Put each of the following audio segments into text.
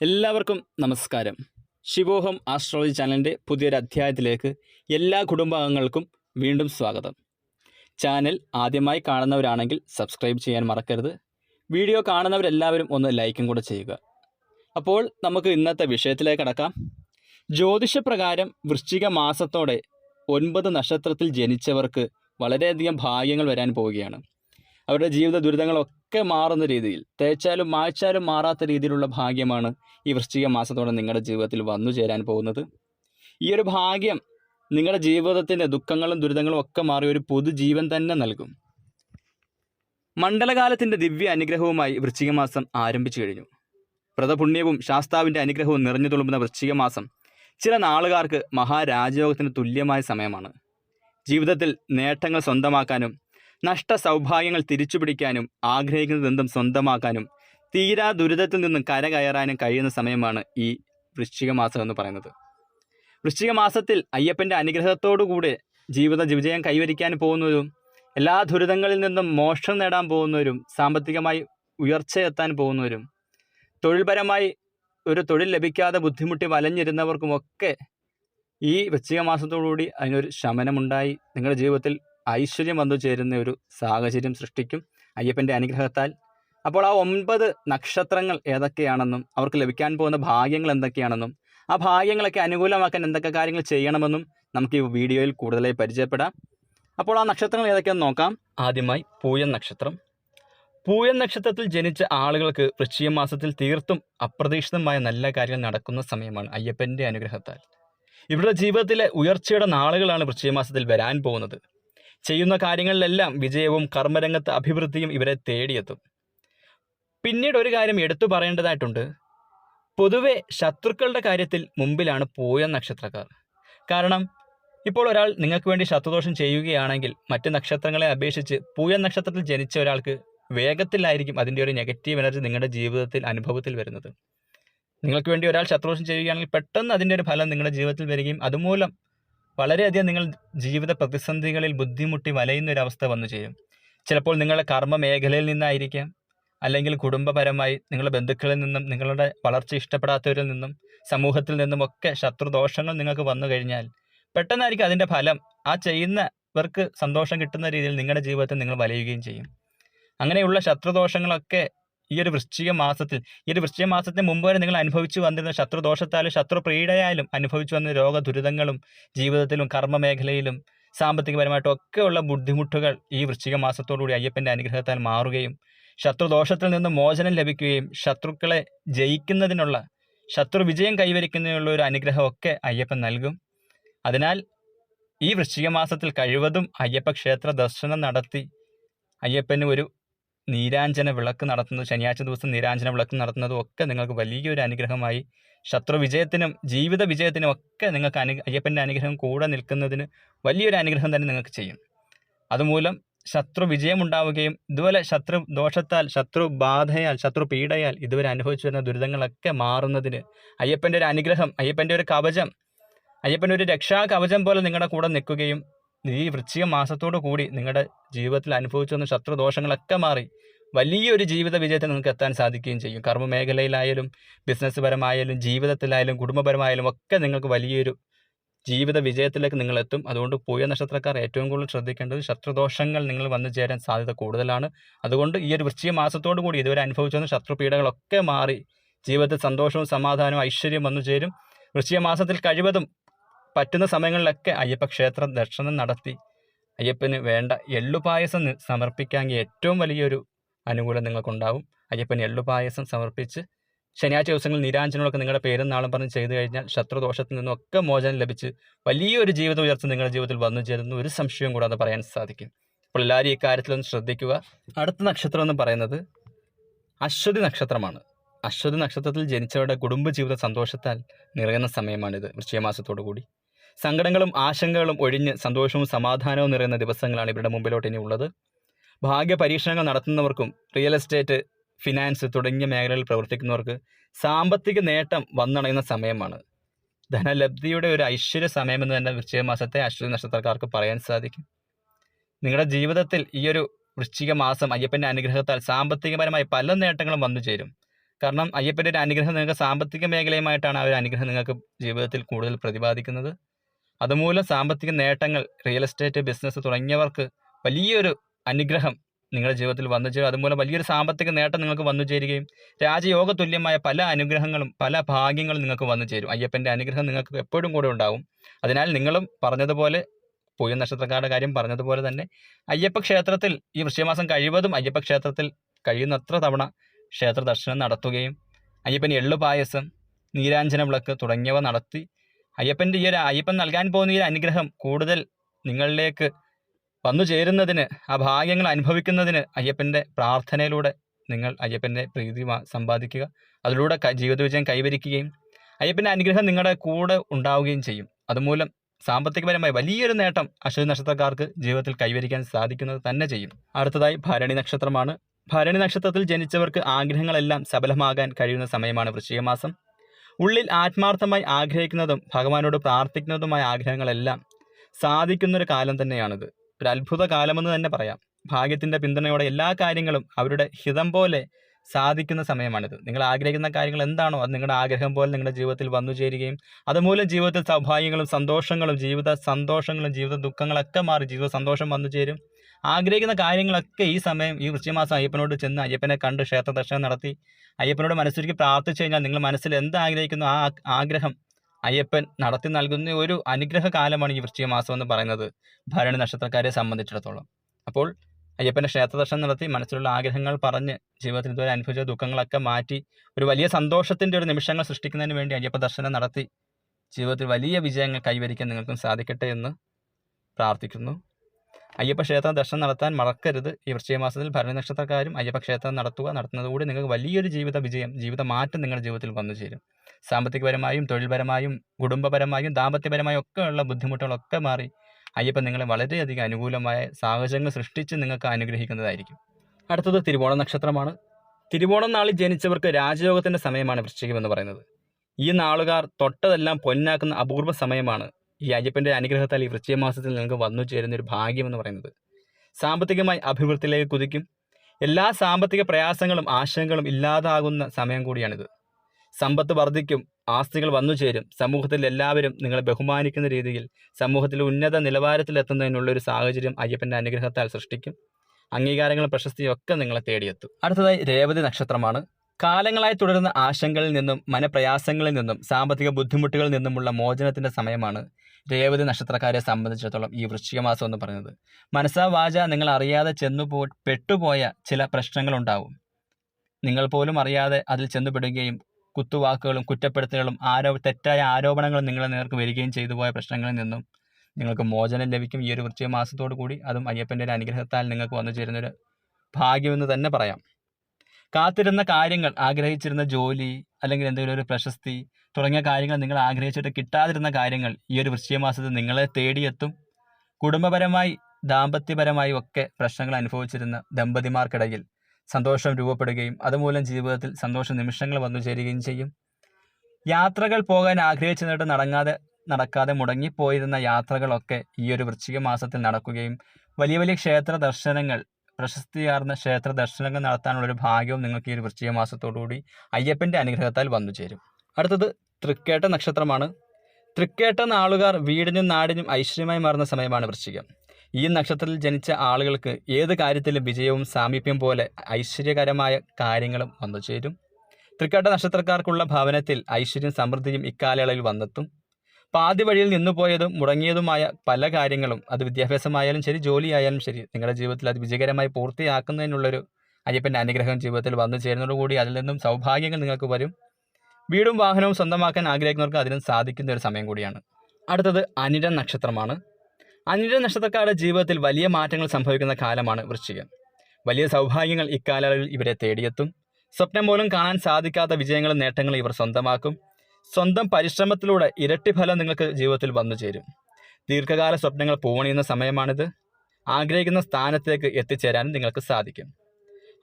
എല്ലാവർക്കും നമസ്കാരം. ശിവോഹം ആസ്ട്രോളജി ചാനലിന്റെ പുതിയൊരു അധ്യായത്തിലേക്ക് എല്ലാ കുടുംബാംഗങ്ങൾക്കും വീണ്ടും സ്വാഗതം. ചാനൽ ആദ്യമായി കാണുന്നവരാണെങ്കിൽ സബ്സ്ക്രൈബ് ചെയ്യാൻ മറക്കരുത്. വീഡിയോ കാണുന്നവരെല്ലാവരും ഒന്ന് ലൈക്കും കൂടെ ചെയ്യുക. അപ്പോൾ നമുക്ക് ഇന്നത്തെ വിഷയത്തിലേക്ക് കടക്കാം. ജ്യോതിഷപ്രകാരം വൃശ്ചിക മാസത്തോടെ ഒൻപത് നക്ഷത്രത്തിൽ ജനിച്ചവർക്ക് വളരെയധികം ഭാഗ്യങ്ങൾ വരാൻ പോവുകയാണ്. അവരുടെ ജീവിത ദുരിതങ്ങളൊക്കെ മാറുന്ന രീതിയിൽ തേച്ചാലും മായ്ച്ചാലും മാറാത്ത രീതിയിലുള്ള ഭാഗ്യമാണ് ഈ വൃശ്ചിക മാസത്തോടെ നിങ്ങളുടെ ജീവിതത്തിൽ വന്നു ചേരാൻ പോകുന്നത്. ഈ ഒരു ഭാഗ്യം നിങ്ങളുടെ ജീവിതത്തിന്റെ ദുഃഖങ്ങളും ദുരിതങ്ങളും ഒക്കെ മാറി ഒരു പൊതുജീവൻ തന്നെ നൽകും. മണ്ഡലകാലത്തിന്റെ ദിവ്യ അനുഗ്രഹവുമായി വൃശ്ചിക മാസം ആരംഭിച്ചു കഴിഞ്ഞു. വ്രതപുണ്യവും ശാസ്താവിന്റെ അനുഗ്രഹവും നിറഞ്ഞു തുളുമ്പുന്ന വൃശ്ചിക മാസം ചില നാളുകാർക്ക് മഹാരാജയോഗത്തിന് തുല്യമായ സമയമാണ്. ജീവിതത്തിൽ നേട്ടങ്ങൾ സ്വന്തമാക്കാനും നഷ്ട സൗഭാഗ്യങ്ങൾ തിരിച്ചുപിടിക്കാനും ആഗ്രഹിക്കുന്നതെന്തും സ്വന്തമാക്കാനും തീരാ ദുരിതത്തിൽ നിന്നും കരകയറാനും കഴിയുന്ന സമയമാണ് ഈ വൃശ്ചിക മാസം എന്ന് പറയുന്നത്. വൃശ്ചിക മാസത്തിൽ അയ്യപ്പന്റെ അനുഗ്രഹത്തോടുകൂടി ജീവിത വിജയം കൈവരിക്കാൻ പോകുന്നവരും എല്ലാ ദുരിതങ്ങളിൽ നിന്നും മോക്ഷം നേടാൻ പോകുന്നവരും സാമ്പത്തികമായി ഉയർച്ചയെത്താൻ പോകുന്നവരും തൊഴിൽപരമായി ഒരു തൊഴിൽ ലഭിക്കാതെ ബുദ്ധിമുട്ടി വലഞ്ഞിരുന്നവർക്കുമൊക്കെ ഈ വൃശ്ചിക മാസത്തോടുകൂടി അതിനൊരു ശമനമുണ്ടായി. നിങ്ങളുടെ ജീവിതത്തിൽ ഐശ്വര്യം വന്നു ചേരുന്ന ഒരു സാഹചര്യം സൃഷ്ടിക്കും അയ്യപ്പന്റെ അനുഗ്രഹത്താൽ. അപ്പോൾ ആ ഒമ്പത് നക്ഷത്രങ്ങൾ ഏതൊക്കെയാണെന്നും അവർക്ക് ലഭിക്കാൻ പോകുന്ന ഭാഗ്യങ്ങൾ എന്തൊക്കെയാണെന്നും ആ ഭാഗ്യങ്ങളൊക്കെ അനുകൂലമാക്കാൻ എന്തൊക്കെ കാര്യങ്ങൾ ചെയ്യണമെന്നും നമുക്ക് ഈ വീഡിയോയിൽ കൂടുതലായി പരിചയപ്പെടാം. അപ്പോൾ ആ നക്ഷത്രങ്ങൾ ഏതൊക്കെയാണെന്ന് നോക്കാം. ആദ്യമായി പൂയൻ നക്ഷത്രം. പൂയൻ നക്ഷത്രത്തിൽ ജനിച്ച ആളുകൾക്ക് വൃശ്ചിക മാസത്തിൽ തീർത്തും അപ്രതീക്ഷിതമായ നല്ല കാര്യങ്ങൾ നടക്കുന്ന സമയമാണ് അയ്യപ്പന്റെ അനുഗ്രഹത്താൽ. ഇവരുടെ ജീവിതത്തിലെ ഉയർച്ചയുടെ നാളുകളാണ് വൃശ്ചിക മാസത്തിൽ വരാൻ പോകുന്നത്. ചെയ്യുന്ന കാര്യങ്ങളിലെല്ലാം വിജയവും കർമ്മരംഗത്ത് അഭിവൃദ്ധിയും ഇവരെ തേടിയെത്തും. പിന്നീട് ഒരു കാര്യം എടുത്തു പറയേണ്ടതായിട്ടുണ്ട്. പൊതുവെ ശത്രുക്കളുടെ കാര്യത്തിൽ മുമ്പിലാണ് പൂയ നക്ഷത്രക്കാർ. കാരണം ഇപ്പോൾ ഒരാൾ നിങ്ങൾക്ക് വേണ്ടി ശത്രുദോഷം ചെയ്യുകയാണെങ്കിൽ മറ്റ് നക്ഷത്രങ്ങളെ അപേക്ഷിച്ച് പൂയ നക്ഷത്രത്തിൽ ജനിച്ച ഒരാൾക്ക് വേഗത്തിലായിരിക്കും അതിന്റെ ഒരു നെഗറ്റീവ് എനർജി നിങ്ങളുടെ ജീവിതത്തിൽ അനുഭവത്തിൽ വരുന്നത്. നിങ്ങൾക്ക് വേണ്ടി ഒരാൾ ശത്രുദോഷം ചെയ്യുകയാണെങ്കിൽ പെട്ടെന്ന് അതിന്റെ ഒരു ഫലം നിങ്ങളുടെ ജീവിതത്തിൽ വരികയും അതുമൂലം വളരെയധികം നിങ്ങൾ ജീവിത പ്രതിസന്ധികളിൽ ബുദ്ധിമുട്ടി വലയുന്ന ഒരു അവസ്ഥ വന്നു ചേരും. ചിലപ്പോൾ നിങ്ങളുടെ കർമ്മ മേഖലയിൽ നിന്നായിരിക്കാം. അല്ലെങ്കിൽ കുടുംബപരമായി നിങ്ങളുടെ ബന്ധുക്കളിൽ നിന്നും നിങ്ങളുടെ വളർച്ച ഇഷ്ടപ്പെടാത്തവരിൽ നിന്നും സമൂഹത്തിൽ നിന്നും ഒക്കെ ശത്രുദോഷങ്ങൾ നിങ്ങൾക്ക് വന്നു കഴിഞ്ഞാൽ പെട്ടെന്നായിരിക്കും അതിന്റെ ഫലം. ആ ചെയ്യുന്നവർക്ക് സന്തോഷം കിട്ടുന്ന രീതിയിൽ നിങ്ങളുടെ ജീവിതത്തിൽ നിങ്ങൾ വലയുകയും ചെയ്യും. അങ്ങനെയുള്ള ശത്രുദോഷങ്ങളൊക്കെ ഈ ഒരു വൃശ്ചിക മാസത്തിൽ ഈ ഒരു വൃശ്ചിക മാസത്തിന് മുമ്പ് വരെ നിങ്ങൾ അനുഭവിച്ചു വന്നിരുന്ന ശത്രുദോഷത്താലും ശത്രുപ്രീഡയായാലും അനുഭവിച്ചു വന്ന രോഗ ദുരിതങ്ങളും ജീവിതത്തിലും കർമ്മ മേഖലയിലും സാമ്പത്തികപരമായിട്ടും ഒക്കെയുള്ള ബുദ്ധിമുട്ടുകൾ ഈ വൃശ്ചിക മാസത്തോടുകൂടി അയ്യപ്പന്റെ അനുഗ്രഹത്താൽ മാറുകയും ശത്രുദോഷത്തിൽ നിന്ന് മോചനം ലഭിക്കുകയും ശത്രുക്കളെ ജയിക്കുന്നതിനുള്ള ശത്രു വിജയം കൈവരിക്കുന്നതിനുള്ള ഒരു അനുഗ്രഹമൊക്കെ അയ്യപ്പൻ നൽകും. അതിനാൽ ഈ വൃശ്ചിക മാസത്തിൽ കഴിവതും അയ്യപ്പ ക്ഷേത്ര ദർശനം നടത്തി അയ്യപ്പന് ഒരു നീരാഞ്ജന വിളക്ക് നടത്തുന്നത് ശനിയാഴ്ച ദിവസം നീരാഞ്ജന വിളക്ക് നടത്തുന്നതും ഒക്കെ നിങ്ങൾക്ക് വലിയൊരു അനുഗ്രഹമായി. ശത്രു വിജയത്തിനും ജീവിത വിജയത്തിനും ഒക്കെ നിങ്ങൾക്ക് അനു അയ്യപ്പന്റെ അനുഗ്രഹം കൂടെ നിൽക്കുന്നതിന് വലിയൊരു അനുഗ്രഹം തന്നെ നിങ്ങൾക്ക് ചെയ്യും. അതുമൂലം ശത്രു വിജയമുണ്ടാവുകയും ഇതുപോലെ ശത്രു ദോഷത്താൽ ശത്രു ബാധയാൽ ശത്രു പീഡയാൽ ഇതുവരെ അനുഭവിച്ചു വരുന്ന ദുരിതങ്ങളൊക്കെ മാറുന്നതിന് അയ്യപ്പന്റെ ഒരു അനുഗ്രഹം അയ്യപ്പന്റെ ഒരു കവചം അയ്യപ്പന്റെ ഒരു രക്ഷാ കവചം പോലെ നിങ്ങളുടെ കൂടെ നിൽക്കുകയും ഈ വൃശ്ചിക മാസത്തോടു കൂടി നിങ്ങളുടെ ജീവിതത്തിൽ അനുഭവിച്ചു വന്ന ശത്രുദോഷങ്ങളൊക്കെ മാറി വലിയൊരു ജീവിത വിജയത്തിൽ നിങ്ങൾക്ക് എത്താൻ സാധിക്കുകയും ചെയ്യും. കർമ്മ മേഖലയിലായാലും ബിസിനസ് പരമായാലും ജീവിതത്തിലായാലും കുടുംബപരമായാലും ഒക്കെ നിങ്ങൾക്ക് വലിയൊരു ജീവിത വിജയത്തിലേക്ക് നിങ്ങൾ എത്തും. അതുകൊണ്ട് പൂയ നക്ഷത്രക്കാർ ഏറ്റവും കൂടുതൽ ശ്രദ്ധിക്കേണ്ടത് ശത്രുദോഷങ്ങൾ നിങ്ങൾ വന്നു ചേരാൻ സാധ്യത കൂടുതലാണ്. അതുകൊണ്ട് ഈ ഒരു വൃശ്ചിക മാസത്തോടു കൂടി ഇതുവരെ അനുഭവിച്ചു വന്ന ശത്രുപീഠകളൊക്കെ മാറി ജീവിതത്തിൽ സന്തോഷവും സമാധാനവും ഐശ്വര്യം വന്നു ചേരും. വൃശ്ചിക മാസത്തിൽ കഴിവതും പറ്റുന്ന സമയങ്ങളിലൊക്കെ അയ്യപ്പ ക്ഷേത്ര ദർശനം നടത്തി. അയ്യപ്പന് വേണ്ട എള്ളുപായസം സമർപ്പിക്കാൻ ഏറ്റവും വലിയൊരു അനുകൂലം നിങ്ങൾക്കുണ്ടാവും. അയ്യപ്പന് എള്ളുപായസം സമർപ്പിച്ച് ശനിയാഴ്ച ദിവസങ്ങളിൽ നിരാഞ്ജനങ്ങളൊക്കെ നിങ്ങളുടെ പേരും നാളും പറഞ്ഞ് ചെയ്തു കഴിഞ്ഞാൽ ശത്രുദോഷത്തിൽ നിന്നൊക്കെ മോചനം ലഭിച്ച് വലിയൊരു ജീവിത ഉയർച്ച നിങ്ങളുടെ ജീവിതത്തിൽ വന്നു ചേരുന്ന. ഒരു സംശയവും കൂടാതെ പറയാൻ സാധിക്കും. അപ്പോൾ എല്ലാവരും ഈ കാര്യത്തിലൊന്ന് ശ്രദ്ധിക്കുക. അടുത്ത നക്ഷത്രം എന്ന് പറയുന്നത് അശ്വതി നക്ഷത്രമാണ്. അശ്വതി നക്ഷത്രത്തിൽ ജനിച്ചവരുടെ കുടുംബജീവിത സന്തോഷത്താൽ നിറയുന്ന സമയമാണിത്. വൃശ്ചികമാസത്തോടു കൂടി. സങ്കടങ്ങളും ആശങ്കകളും ഒഴിഞ്ഞ് സന്തോഷവും സമാധാനവും നിറയുന്ന ദിവസങ്ങളാണ് ഇവരുടെ മുമ്പിലോട്ട് ഇനി ഉള്ളത്. ഭാഗ്യ പരീക്ഷണങ്ങൾ നടത്തുന്നവർക്കും റിയൽ എസ്റ്റേറ്റ് ഫിനാൻസ് തുടങ്ങിയ മേഖലകളിൽ പ്രവർത്തിക്കുന്നവർക്ക് സാമ്പത്തിക നേട്ടം വന്നണയുന്ന സമയമാണ്. ധനലബ്ധിയുടെ ഒരു ഐശ്വര്യ സമയമെന്ന് തന്നെ വൃശ്ചിക മാസത്തെ അശ്വതി നക്ഷത്രക്കാർക്ക് പറയാൻ സാധിക്കും. നിങ്ങളുടെ ജീവിതത്തിൽ ഈ ഒരു വൃശ്ചിക മാസം അയ്യപ്പന്റെ അനുഗ്രഹത്താൽ സാമ്പത്തികപരമായി പല നേട്ടങ്ങളും വന്നു ചേരും. കാരണം അയ്യപ്പന്റെ ഒരു അനുഗ്രഹം നിങ്ങൾക്ക് സാമ്പത്തിക മേഖലയുമായിട്ടാണ് ആ ഒരു അനുഗ്രഹം നിങ്ങൾക്ക് ജീവിതത്തിൽ കൂടുതൽ പ്രതിപാദിക്കുന്നത്. അതുമൂലം സാമ്പത്തിക നേട്ടങ്ങൾ റിയൽ എസ്റ്റേറ്റ് ബിസിനസ് തുടങ്ങിയവർക്ക് വലിയൊരു അനുഗ്രഹം നിങ്ങളുടെ ജീവിതത്തിൽ വന്നു ചേരും. അതുമൂലം വലിയൊരു സാമ്പത്തിക നേട്ടം നിങ്ങൾക്ക് വന്നു ചേരുകയും രാജയോഗ തുല്യമായ പല അനുഗ്രഹങ്ങളും പല ഭാഗ്യങ്ങളും നിങ്ങൾക്ക് വന്നു ചേരും. അയ്യപ്പന്റെ അനുഗ്രഹം നിങ്ങൾക്ക് എപ്പോഴും കൂടെ ഉണ്ടാവും. അതിനാൽ നിങ്ങളും പറഞ്ഞതുപോലെ പൂയ നക്ഷത്രക്കാരുടെ കാര്യം പറഞ്ഞതുപോലെ തന്നെ അയ്യപ്പ ക്ഷേത്രത്തിൽ ഈ വൃശ്ചികമാസം കഴിവതും അയ്യപ്പ ക്ഷേത്രത്തിൽ കഴിയുന്നത്ര തവണ ക്ഷേത്ര ദർശനം നടത്തുകയും അയ്യപ്പൻ എള്ളു പായസം നീരാഞ്ജന വിളക്ക് തുടങ്ങിയവ നടത്തി അയ്യപ്പന്റെ ഈ ഒരു അയ്യപ്പൻ നൽകാൻ പോകുന്ന ഈ അനുഗ്രഹം കൂടുതൽ നിങ്ങളിലേക്ക് വന്നു ചേരുന്നതിന് ആ ഭാഗ്യങ്ങൾ അനുഭവിക്കുന്നതിന് അയ്യപ്പന്റെ പ്രാർത്ഥനയിലൂടെ നിങ്ങൾ അയ്യപ്പന്റെ പ്രീതി സമ്പാദിക്കുക. അതിലൂടെ ജീവിത വിജയം കൈവരിക്കുകയും അയ്യപ്പന്റെ അനുഗ്രഹം നിങ്ങളുടെ കൂടെ ഉണ്ടാവുകയും ചെയ്യും. അതുമൂലം സാമ്പത്തികപരമായി വലിയൊരു നേട്ടം അശ്വതി നക്ഷത്രക്കാർക്ക് ജീവിതത്തിൽ കൈവരിക്കാൻ സാധിക്കുന്നത് തന്നെ ചെയ്യും. അടുത്തതായി ഭരണി നക്ഷത്രമാണ്. ഭരണി നക്ഷത്രത്തിൽ ജനിച്ചവർക്ക് ആഗ്രഹങ്ങളെല്ലാം സഫലമാകാൻ കഴിയുന്ന സമയമാണ് വൃശ്ചിക മാസം ഉള്ളിൽ ആത്മാർത്ഥമായി ആഗ്രഹിക്കുന്നതും ഭഗവാനോട് പ്രാർത്ഥിക്കുന്നതുമായ ആഗ്രഹങ്ങളെല്ലാം സാധിക്കുന്നൊരു കാലം തന്നെയാണിത്. ഒരു അത്ഭുത കാലമെന്ന് തന്നെ പറയാം. ഭാഗ്യത്തിന്റെ പിന്തുണയോടെ എല്ലാ കാര്യങ്ങളും അവരുടെ ഹിതം പോലെ സാധിക്കുന്ന സമയമാണിത്. നിങ്ങൾ ആഗ്രഹിക്കുന്ന കാര്യങ്ങൾ എന്താണോ അത് നിങ്ങളുടെ ആഗ്രഹം പോലെ നിങ്ങളുടെ ജീവിതത്തിൽ വന്നു ചേരുകയും അതുമൂലം ജീവിതത്തിൽ സൗഭാഗ്യങ്ങളും സന്തോഷങ്ങളും ജീവിത സന്തോഷങ്ങളും ജീവിത ദുഃഖങ്ങളൊക്കെ മാറി ജീവിത സന്തോഷം വന്നു ചേരും. ആഗ്രഹിക്കുന്ന കാര്യങ്ങളൊക്കെ ഈ സമയം ഈ വൃശ്ചികമാസം അയ്യപ്പനോട് ചെന്ന് അയ്യപ്പനെ കണ്ട് ക്ഷേത്ര ദർശനം നടത്തി അയ്യപ്പനോട് മനസ്സൊരുക്കി പ്രാർത്ഥിച്ചു കഴിഞ്ഞാൽ നിങ്ങൾ മനസ്സിൽ എന്ത് ആഗ്രഹിക്കുന്നു ആ ആഗ്രഹം അയ്യപ്പൻ നടത്തി നൽകുന്ന ഒരു അനുഗ്രഹ കാലമാണ് ഈ വൃശ്ചിക മാസം എന്ന് പറയുന്നത് ഭരണി നക്ഷത്രക്കാരെ സംബന്ധിച്ചിടത്തോളം. അപ്പോൾ അയ്യപ്പന്റെ ക്ഷേത്ര ദർശനം നടത്തി മനസ്സിലുള്ള ആഗ്രഹങ്ങൾ പറഞ്ഞ് ജീവിതത്തിൽ ഇതുവരെ അനുഭവിച്ച ദുഃഖങ്ങളൊക്കെ മാറ്റി ഒരു വലിയ സന്തോഷത്തിന്റെ ഒരു നിമിഷങ്ങൾ സൃഷ്ടിക്കുന്നതിന് വേണ്ടി അയ്യപ്പ ദർശനം നടത്തി ജീവിതത്തിൽ വലിയ വിജയങ്ങൾ കൈവരിക്കാൻ നിങ്ങൾക്കും സാധിക്കട്ടെ എന്ന് പ്രാർത്ഥിക്കുന്നു. അയ്യപ്പ ക്ഷേത്ര ദർശനം നടത്താൻ മറക്കരുത്. ഈ വൃശ്ചിക മാസത്തിൽ ഭരണി നക്ഷത്രക്കാരും അയ്യപ്പക്ഷേത്രം നടത്തുക. നടത്തുന്നതുകൂടി നിങ്ങൾക്ക് വലിയൊരു ജീവിത വിജയം ജീവിത മാറ്റം നിങ്ങളുടെ ജീവിതത്തിൽ വന്നു ചേരും. സാമ്പത്തികപരമായും തൊഴിൽപരമായും കുടുംബപരമായും ദാമ്പത്യപരമായും ഒക്കെ ഒക്കെയുള്ള ബുദ്ധിമുട്ടുകളൊക്കെ മാറി അയ്യപ്പ നിങ്ങളെ വളരെയധികം അനുകൂലമായ സാഹചര്യങ്ങൾ സൃഷ്ടിച്ച് നിങ്ങൾക്ക് അനുഗ്രഹിക്കുന്നതായിരിക്കും. അടുത്തത് തിരുവോണ നക്ഷത്രമാണ്. തിരുവോണം നാളിൽ ജനിച്ചവർക്ക് രാജയോഗത്തിന്റെ സമയമാണ് വൃശ്ചികം എന്ന് പറയുന്നത്. ഈ നാളുകാർ തൊട്ടതെല്ലാം പൊന്നാക്കുന്ന അപൂർവ സമയമാണ്. ഈ അയ്യപ്പന്റെ അനുഗ്രഹത്താൽ ഈ വൃശ്ചിക മാസത്തിൽ നിങ്ങൾക്ക് വന്നു ചേരുന്ന ഒരു ഭാഗ്യം എന്ന് പറയുന്നത്. സാമ്പത്തികമായി അഭിവൃദ്ധിയിലേക്ക് കുതിക്കും. എല്ലാ സാമ്പത്തിക പ്രയാസങ്ങളും ആശങ്കകളും ഇല്ലാതാകുന്ന സമയം കൂടിയാണിത്. സമ്പത്ത് വർദ്ധിക്കും ആസ്തികൾ വന്നു ചേരും. സമൂഹത്തിൽ എല്ലാവരും നിങ്ങളെ ബഹുമാനിക്കുന്ന രീതിയിൽ സമൂഹത്തിൽ ഉന്നത നിലവാരത്തിലെത്തുന്നതിനുള്ള ഒരു സാഹചര്യം അയ്യപ്പന്റെ അനുഗ്രഹത്താൽ സൃഷ്ടിക്കും. അംഗീകാരങ്ങളും പ്രശസ്തിയും ഒക്കെ നിങ്ങളെ തേടിയെത്തും. അടുത്തതായി രേവതി നക്ഷത്രമാണ്. കാലങ്ങളായി തുടരുന്ന ആശങ്കകളിൽ നിന്നും മനപ്രയാസങ്ങളിൽ നിന്നും സാമ്പത്തിക ബുദ്ധിമുട്ടുകളിൽ നിന്നുമുള്ള മോചനത്തിന്റെ സമയമാണ്. രേവതി നക്ഷത്രക്കാരെ സംബന്ധിച്ചിടത്തോളം ഈ വൃശ്ചികമാസം എന്ന് പറയുന്നത്. മനസ്സാ വാച നിങ്ങൾ അറിയാതെ ചെന്നു പോ പെട്ടുപോയ ചില പ്രശ്നങ്ങളുണ്ടാവും. നിങ്ങൾ പോലും അറിയാതെ അതിൽ ചെന്നുപെടുകയും കുത്തുവാക്കുകളും കുറ്റപ്പെടുത്തലുകളും ആരോ തെറ്റായ ആരോപണങ്ങളും നിങ്ങളെ നേർക്ക് വരികയും ചെയ്തു പോയ പ്രശ്നങ്ങളിൽ നിന്നും നിങ്ങൾക്ക് മോചനം ലഭിക്കും. ഈ ഒരു വൃശ്ചിക മാസത്തോടു കൂടി അതും അയ്യപ്പന്റെ ഒരു അനുഗ്രഹത്താൽ നിങ്ങൾക്ക് വന്നു ചേരുന്നൊരു ഭാഗ്യമെന്ന് തന്നെ പറയാം. കാത്തിരുന്ന കാര്യങ്ങൾ ആഗ്രഹിച്ചിരുന്ന ജോലി അല്ലെങ്കിൽ എന്തെങ്കിലും ഒരു പ്രശസ്തി തുടങ്ങിയ കാര്യങ്ങൾ നിങ്ങൾ ആഗ്രഹിച്ചിട്ട് കിട്ടാതിരുന്ന കാര്യങ്ങൾ ഈ ഒരു വൃശ്ചിക മാസത്തിൽ നിങ്ങളെ തേടിയെത്തും. കുടുംബപരമായി ദാമ്പത്യപരമായി ഒക്കെ പ്രശ്നങ്ങൾ അനുഭവിച്ചിരുന്ന ദമ്പതിമാർക്കിടയിൽ സന്തോഷം രൂപപ്പെടുകയും അതുമൂലം ജീവിതത്തിൽ സന്തോഷ നിമിഷങ്ങൾ വന്നു ചേരുകയും ചെയ്യും. യാത്രകൾ പോകാൻ ആഗ്രഹിച്ചിട്ട് നടങ്ങാതെ നടക്കാതെ മുടങ്ങിപ്പോയിരുന്ന യാത്രകളൊക്കെ ഈ ഒരു വൃശ്ചിക മാസത്തിൽ നടക്കുകയും വലിയ വലിയ ക്ഷേത്ര ദർശനങ്ങൾ പ്രശസ്തിയാർന്ന ക്ഷേത്ര ദർശനങ്ങൾ നടത്താനുള്ളൊരു ഭാഗ്യവും നിങ്ങൾക്ക് ഈ ഒരു വൃശ്ചിക മാസത്തോടുകൂടി അയ്യപ്പന്റെ അനുഗ്രഹത്താൽ വന്നു ചേരും. അടുത്തത് തൃക്കേട്ട നക്ഷത്രമാണ്. തൃക്കേട്ട നാളുകാർ വീടിനും നാടിനും ഐശ്വര്യമായി മാറുന്ന സമയമാണ് വൃശ്ചികം. ഈ നക്ഷത്രത്തിൽ ജനിച്ച ആളുകൾക്ക് ഏത് കാര്യത്തിലും വിജയവും സാമീപ്യം പോലെ ഐശ്വര്യകരമായ കാര്യങ്ങളും വന്നു ചേരും. തൃക്കേട്ട നക്ഷത്രക്കാർക്കുള്ള ഭവനത്തിൽ ഐശ്വര്യം സമൃദ്ധിയും ഇക്കാലയളവിൽ വന്നെത്തും. പാതി വഴിയിൽ നിന്നുപോയതും മുടങ്ങിയതുമായ പല കാര്യങ്ങളും അത് വിദ്യാഭ്യാസമായാലും ശരി ജോലിയായാലും ശരി നിങ്ങളുടെ ജീവിതത്തിൽ അത് വിജയകരമായി പൂർത്തിയാക്കുന്നതിനുള്ളൊരു അയ്യപ്പന്റെ അനുഗ്രഹം ജീവിതത്തിൽ വന്നു ചേരുന്നതോടുകൂടി അതിൽ നിന്നും സൗഭാഗ്യങ്ങൾ നിങ്ങൾക്ക് വരും. വീടും വാഹനവും സ്വന്തമാക്കാൻ ആഗ്രഹിക്കുന്നവർക്ക് അതിനും സാധിക്കുന്ന ഒരു സമയം കൂടിയാണ്. അടുത്തത് അനിര നക്ഷത്രമാണ്. അനിര നക്ഷത്രക്കാരുടെ ജീവിതത്തിൽ വലിയ മാറ്റങ്ങൾ സംഭവിക്കുന്ന കാലമാണ് വൃശ്ചികം. വലിയ സൗഭാഗ്യങ്ങൾ ഇക്കാലയളവിൽ ഇവരെ തേടിയെത്തും. സ്വപ്നം പോലും കാണാൻ സാധിക്കാത്ത വിജയങ്ങളും നേട്ടങ്ങളും ഇവർ സ്വന്തമാക്കും. സ്വന്തം പരിശ്രമത്തിലൂടെ ഇരട്ടി ഫലം നിങ്ങൾക്ക് ജീവിതത്തിൽ വന്നു ചേരും. ദീർഘകാല സ്വപ്നങ്ങൾ പൂവണിയുന്ന സമയമാണിത്. ആഗ്രഹിക്കുന്ന സ്ഥാനത്തേക്ക് എത്തിച്ചേരാനും നിങ്ങൾക്ക് സാധിക്കും.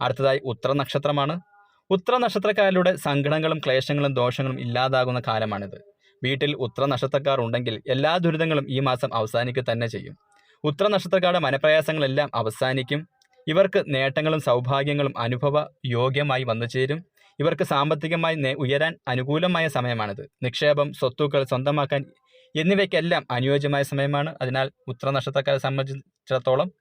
അടുത്തതായി ഉത്തര നക്ഷത്രമാണ്. ഉത്തര നക്ഷത്രക്കാരിലൂടെ സങ്കടങ്ങളും ക്ലേശങ്ങളും ദോഷങ്ങളും ഇല്ലാതാകുന്ന കാലമാണിത്. വീട്ടിൽ ഉത്ര നക്ഷത്രക്കാർ ഉണ്ടെങ്കിൽ എല്ലാ ദുരിതങ്ങളും ഈ മാസം അവസാനിക്കുക തന്നെ ചെയ്യും. ഉത്ര നക്ഷത്രക്കാരുടെ മനപ്രയാസങ്ങളെല്ലാം അവസാനിക്കും. ഇവർക്ക് നേട്ടങ്ങളും സൗഭാഗ്യങ്ങളും അനുഭവ യോഗ്യമായി വന്നു ചേരും. ഇവർക്ക് സാമ്പത്തികമായി ഉയരാൻ അനുകൂലമായ സമയമാണിത്. നിക്ഷേപം സ്വത്തുക്കൾ സ്വന്തമാക്കാൻ എന്നിവയ്ക്കെല്ലാം അനുയോജ്യമായ സമയമാണ്. അതിനാൽ ഉത്ര നക്ഷത്രക്കാരെ സംബന്ധിച്ചിടത്തോളം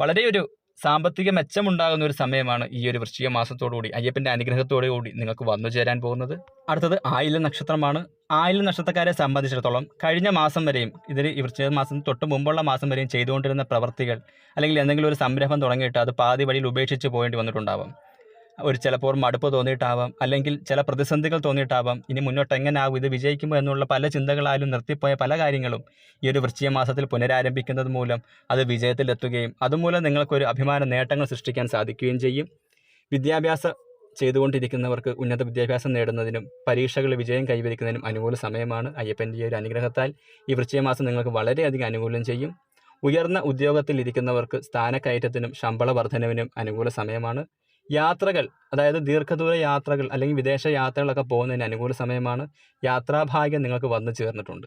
വളരെ ഒരു സാമ്പത്തിക മെച്ചമുണ്ടാകുന്ന ഒരു സമയമാണ് ഈ ഒരു വൃശ്ചിക മാസത്തോടുകൂടി അയ്യപ്പന്റെ അനുഗ്രഹത്തോടു കൂടി നിങ്ങൾക്ക് വന്നു ചേരാൻ പോകുന്നത്. അടുത്തത് ആയില നക്ഷത്രമാണ്. ആയില നക്ഷത്രക്കാരെ സംബന്ധിച്ചിടത്തോളം കഴിഞ്ഞ മാസം വരെയും ഇതിൽ ഈ വൃശ്ചിക മാസം തൊട്ട് മുമ്പുള്ള മാസം വരെയും ചെയ്തുകൊണ്ടിരുന്ന പ്രവൃത്തികൾ അല്ലെങ്കിൽ എന്തെങ്കിലും ഒരു സംരംഭം തുടങ്ങിയിട്ട് അത് പാതി വഴിയിൽ ഉപേക്ഷിച്ച് പോകേണ്ടി വന്നിട്ടുണ്ടാവാം. ഒരു ചിലപ്പോൾ മടുപ്പ് തോന്നിയിട്ടാവാം അല്ലെങ്കിൽ ചില പ്രതിസന്ധികൾ തോന്നിയിട്ടാവാം. ഇനി മുന്നോട്ട് എങ്ങനെയാകും ഇത് വിജയിക്കുമോ എന്നുള്ള പല ചിന്തകളാലും നിർത്തിപ്പോയ പല കാര്യങ്ങളും ഈ ഒരു വൃശ്ചിക മാസത്തിൽ പുനരാരംഭിക്കുന്നത് മൂലം അത് വിജയത്തിലെത്തുകയും അതുമൂലം നിങ്ങൾക്കൊരു അഭിമാന നേട്ടങ്ങൾ സൃഷ്ടിക്കാൻ സാധിക്കുകയും ചെയ്യും. വിദ്യാഭ്യാസ ചെയ്തുകൊണ്ടിരിക്കുന്നവർക്ക് ഉന്നത വിദ്യാഭ്യാസം നേടുന്നതിനും പരീക്ഷകളിൽ വിജയം കൈവരിക്കുന്നതിനും അനുകൂല സമയമാണ് അയ്യപ്പന്റെ ഈ ഒരു അനുഗ്രഹത്താൽ. ഈ വൃശ്ചിക മാസം നിങ്ങൾക്ക് വളരെയധികം അനുകൂലം ചെയ്യും. ഉയർന്ന ഉദ്യോഗത്തിൽ ഇരിക്കുന്നവർക്ക് സ്ഥാനക്കയറ്റത്തിനും ശമ്പള വർധനവിനും അനുകൂല സമയമാണ്. യാത്രകൾ അതായത് ദീർഘദൂര യാത്രകൾ അല്ലെങ്കിൽ വിദേശ യാത്രകളൊക്കെ പോകുന്നതിന് അനുകൂല സമയമാണ് യാത്രാഭാഗ്യം നിങ്ങൾക്ക് വന്നു ചേർന്നിട്ടുണ്ട്.